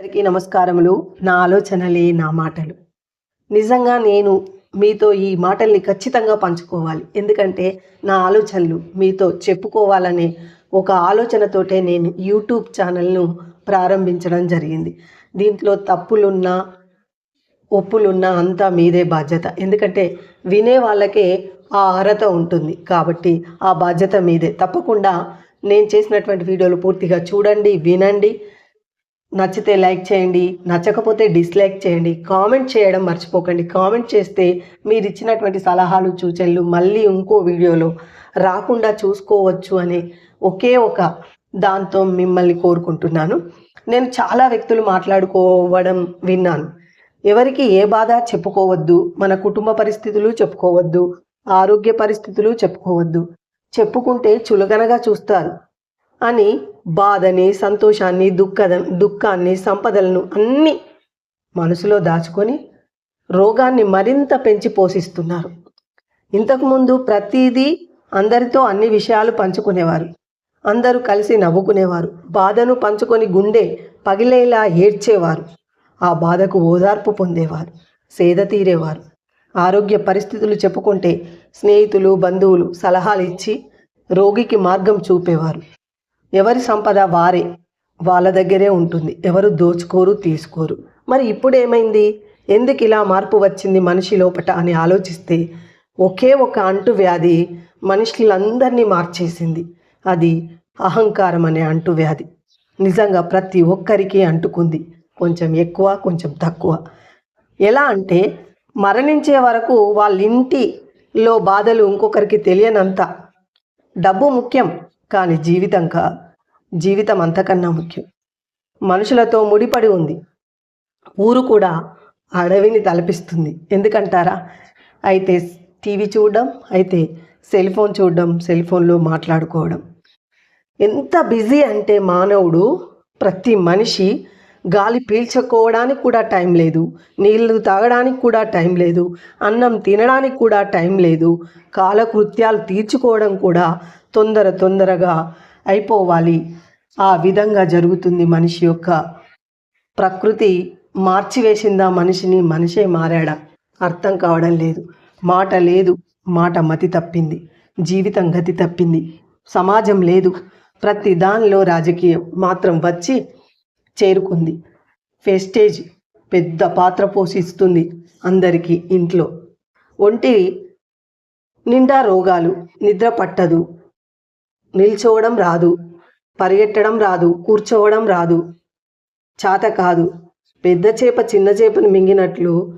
అందరికీ నమస్కారములు. నా ఆలోచనలే నా మాటలు. నిజంగా నేను మీతో ఈ మాటల్ని ఖచ్చితంగా పంచుకోవాలి. ఎందుకంటే నా ఆలోచనలు మీతో చెప్పుకోవాలనే ఒక ఆలోచనతోటే నేను యూట్యూబ్ ఛానల్ను ప్రారంభించడం జరిగింది. దీంట్లో తప్పులున్నా ఒప్పులున్నా అంతా మీదే బాధ్యత. ఎందుకంటే వినే వాళ్ళకే ఆ అర్హత ఉంటుంది. కాబట్టి ఆ బాధ్యత మీదే. తప్పకుండా నేను చేసినటువంటి వీడియోలు పూర్తిగా చూడండి వినండి. నచ్చితే లైక్ చేయండి నచ్చకపోతే డిస్లైక్ చేయండి కామెంట్ చేయడం మర్చిపోకండి. కామెంట్ చేస్తే మీరు ఇచ్చినటువంటి సలహాలు సూచనలు మళ్ళీ ఇంకో వీడియోలో రాకుండా చూసుకోవచ్చు అనే ఒకే ఒక దాంతో మిమ్మల్ని కోరుకుంటున్నాను. నేను చాలా వ్యక్తులు మాట్లాడుకోవడం విన్నాను. ఎవరికి ఏ బాధ చెప్పుకోవద్దు మన కుటుంబ పరిస్థితులు చెప్పుకోవద్దు ఆరోగ్య పరిస్థితులు చెప్పుకోవద్దు. చెప్పుకుంటే చులకనగా చూస్తారు అని బాధని సంతోషాన్ని దుఃఖ దుఃఖాన్ని సంపదలను అన్నీ మనసులో దాచుకొని రోగాన్ని మరింత పెంచి పోషిస్తున్నారు. ఇంతకుముందు ప్రతిదీ అందరితో అన్ని విషయాలు పంచుకునేవారు. అందరూ కలిసి నవ్వుకునేవారు. బాధను పంచుకొని గుండె పగిలేలా ఏడ్చేవారు. ఆ బాధకు ఓదార్పు పొందేవారు. సేద తీరేవారు. ఆరోగ్య పరిస్థితులు చెప్పుకుంటే స్నేహితులు బంధువులు సలహాలు ఇచ్చి రోగికి మార్గం చూపేవారు. ఎవరి సంపద వారే వాళ్ళ దగ్గరే ఉంటుంది. ఎవరు దోచుకోరు తీసుకోరు. మరి ఇప్పుడు ఏమైంది ఎందుకు ఇలా మార్పు వచ్చింది మనిషి లోపట అని ఆలోచిస్తే ఒకే ఒక అంటువ్యాధి మనుషులందరినీ మార్చేసింది. అది అహంకారం అనే అంటువ్యాధి నిజంగా ప్రతి ఒక్కరికి అంటుకుంది. కొంచెం ఎక్కువ కొంచెం తక్కువ. ఎలా అంటే మరణించే వరకు వాళ్ళ ఇంటిలో బాధలు ఇంకొకరికి తెలియనంత. డబ్బు ముఖ్యం. కానీ జీవితం కా జీవితం అంతకన్నా ముఖ్యం. మనుషులతో ముడిపడి ఉంది. ఊరు కూడా అడవిని తలపిస్తుంది. ఎందుకంటారా? అయితే టీవీ చూడడం అయితే సెల్ ఫోన్ చూడడం సెల్ ఫోన్లో మాట్లాడుకోవడం. ఎంత బిజీ అంటే మానవుడు ప్రతి మనిషి గాలి పీల్చుకోవడానికి కూడా టైం లేదు నీళ్ళు తాగడానికి కూడా టైం లేదు అన్నం తినడానికి కూడా టైం లేదు కాలకృత్యాలు తీర్చుకోవడం కూడా తొందర తొందరగా అయిపోవాలి. ఆ విధంగా జరుగుతుంది మనిషి యొక్క ప్రకృతి. మార్చివేసిందా మనిషిని? మనిషే మారాడా? అర్థం కావడం లేదు. మాట లేదు. మాట మతి తప్పింది. జీవితం గతి తప్పింది. సమాజం లేదు. ప్రతి దానిలో రాజకీయం మాత్రం వచ్చి చేరుకుంది. ఫెస్టేజ్ పెద్ద పాత్ర పోషిస్తుంది అందరికీ ఇంట్లో. ఒంటి నిండా రోగాలు నిద్ర పట్టదు. నిల్చోవడం రాదు. పరిగెట్టడం రాదు. కూర్చోవడం రాదు. చాత కాదు. పెద్ద చేప చిన్న చేపను మింగినట్లు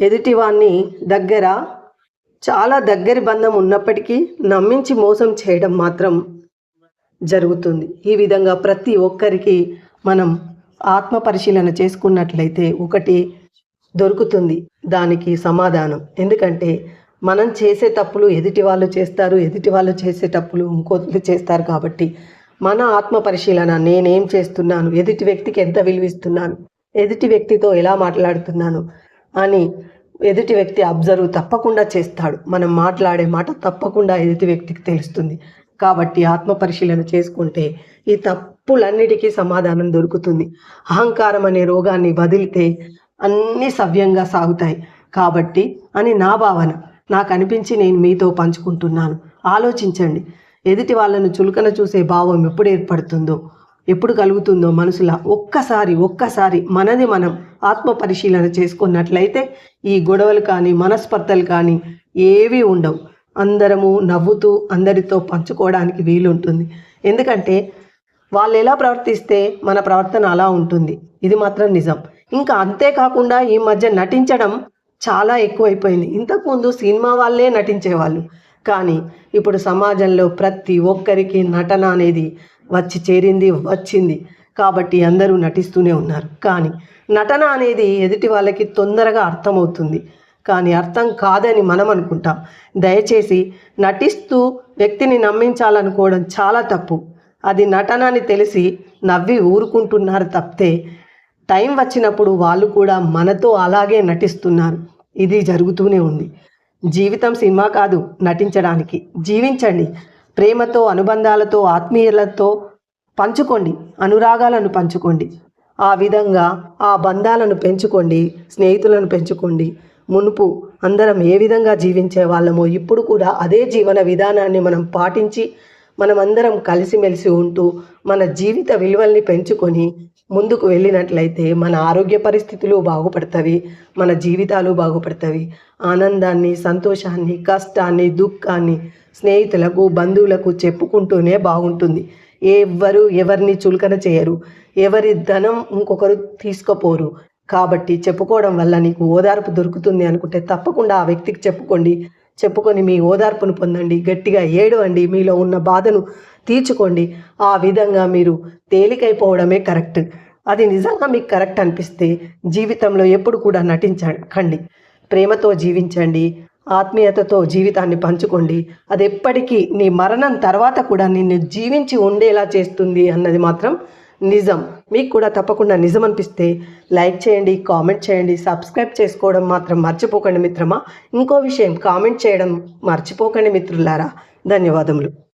ఎదుటివాన్ని దగ్గర చాలా దగ్గరి బంధం ఉన్నప్పటికీ నమ్మించి మోసం చేయడం మాత్రం జరుగుతుంది. ఈ విధంగా ప్రతి ఒక్కరికి మనం ఆత్మ పరిశీలన చేసుకున్నట్లయితే ఒకటి దొరుకుతుంది. దానికి సమాధానం. ఎందుకంటే మనం చేసే తప్పులు ఎదుటి వాళ్ళు చేస్తారు ఎదుటి వాళ్ళు చేసే తప్పులు ఇంకోళ్ళు చేస్తారు కాబట్టి మన ఆత్మ పరిశీలన నేనేం చేస్తున్నాను ఎదుటి వ్యక్తికి ఎంత విలువిస్తున్నాను ఎదుటి వ్యక్తితో ఎలా మాట్లాడుతున్నాను అని ఎదుటి వ్యక్తి అబ్జర్వ్ తప్పకుండా చేస్తాడు. మనం మాట్లాడే మాట తప్పకుండా ఎదుటి వ్యక్తికి తెలుస్తుంది. కాబట్టి ఆత్మ పరిశీలన చేసుకుంటే ఈ తప్పులన్నిటికీ సమాధానం దొరుకుతుంది. అహంకారం అనే రోగాన్ని వదిలితే అన్నీ సవ్యంగా సాగుతాయి. కాబట్టి అని నా భావన. నాకు అనిపించి నేను మీతో పంచుకుంటున్నాను. ఆలోచించండి. ఎదుటి వాళ్ళను చులకన చూసే భావం ఎప్పుడు ఏర్పడుతుందో ఎప్పుడు కలుగుతుందో మనసులా ఒక్కసారి ఒక్కసారి మనది మనం ఆత్మ పరిశీలన చేసుకున్నట్లయితే ఈ గొడవలు కానీ మనస్పర్ధలు కానీ ఏవి ఉండవు. అందరము నవ్వుతూ అందరితో పంచుకోవడానికి వీలుంటుంది. ఎందుకంటే వాళ్ళు ఎలా ప్రవర్తిస్తే మన ప్రవర్తన అలా ఉంటుంది. ఇది మాత్రం నిజం. ఇంకా అంతేకాకుండా ఈ మధ్య నటించడం చాలా ఎక్కువైపోయింది. ఇంతకుముందు సినిమా వాళ్ళే నటించేవాళ్ళు. కానీ ఇప్పుడు సమాజంలో ప్రతి ఒక్కరికి నటన అనేది వచ్చి చేరింది వచ్చింది. కాబట్టి అందరూ నటిస్తూనే ఉన్నారు. కానీ నటన అనేది ఎదుటి వాళ్ళకి తొందరగా అర్థమవుతుంది. కానీ అర్థం కాదని మనం అనుకుంటాం. దయచేసి నటిస్తూ వ్యక్తిని నమ్మించాలనుకోవడం చాలా తప్పు. అది నటన అని తెలిసి నవ్వి ఊరుకుంటున్నారు తప్పితే టైం వచ్చినప్పుడు వాళ్ళు కూడా మనతో అలాగే నటిస్తున్నారు. ఇది జరుగుతూనే ఉంది. జీవితం సినిమా కాదు నటించడానికి. జీవించండి. ప్రేమతో అనుబంధాలతో ఆత్మీయులతో పంచుకోండి. అనురాగాలను పంచుకోండి. ఆ విధంగా ఆ బంధాలను పెంచుకోండి. స్నేహితులను పెంచుకోండి. మునుపు అందరం ఏ విధంగా జీవించే వాళ్ళమో ఇప్పుడు కూడా అదే జీవన విధానాన్ని మనం పాటించి మనమందరం కలిసిమెలిసి ఉంటూ మన జీవిత విలువల్ని పెంచుకొని ముందుకు వెళ్ళినట్లయితే మన ఆరోగ్య పరిస్థితులు బాగుపడతాయి మన జీవితాలు బాగుపడతవి. ఆనందాన్ని సంతోషాన్ని కష్టాన్ని దుఃఖాన్ని స్నేహితులకు బంధువులకు చెప్పుకుంటూనే బాగుంటుంది. ఎవ్వరు ఎవరిని చులకన చేయరు. ఎవరి ధనం ఇంకొకరు తీసుకోపోరు. కాబట్టి చెప్పుకోవడం వల్ల నీకు ఓదార్పు దొరుకుతుంది అనుకుంటే తప్పకుండా ఆ వ్యక్తికి చెప్పుకోండి. చెప్పుకొని మీ ఓదార్పును పొందండి గట్టిగా ఏడవండి మీలో ఉన్న బాధను తీర్చుకోండి. ఆ విధంగా మీరు తేలికైపోవడమే కరెక్ట్. అది నిజంగా మీకు కరెక్ట్ అనిపిస్తే జీవితంలో ఎప్పుడు కూడా నటించకండి. ప్రేమతో జీవించండి ఆత్మీయతతో జీవితాన్ని పంచుకోండి. అది ఎప్పటికీ నీ మరణం తర్వాత కూడా నిన్ను జీవించి ఉండేలా చేస్తుంది అన్నది మాత్రం నిజం. మీకు కూడా తప్పకుండా నిజం అనిపిస్తే లైక్ చేయండి కామెంట్ చేయండి సబ్స్క్రైబ్ చేసుకోవడం మాత్రం మర్చిపోకండి మిత్రమా. ఇంకో విషయం కామెంట్ చేయడం మర్చిపోకండి మిత్రులారా. ధన్యవాదములు.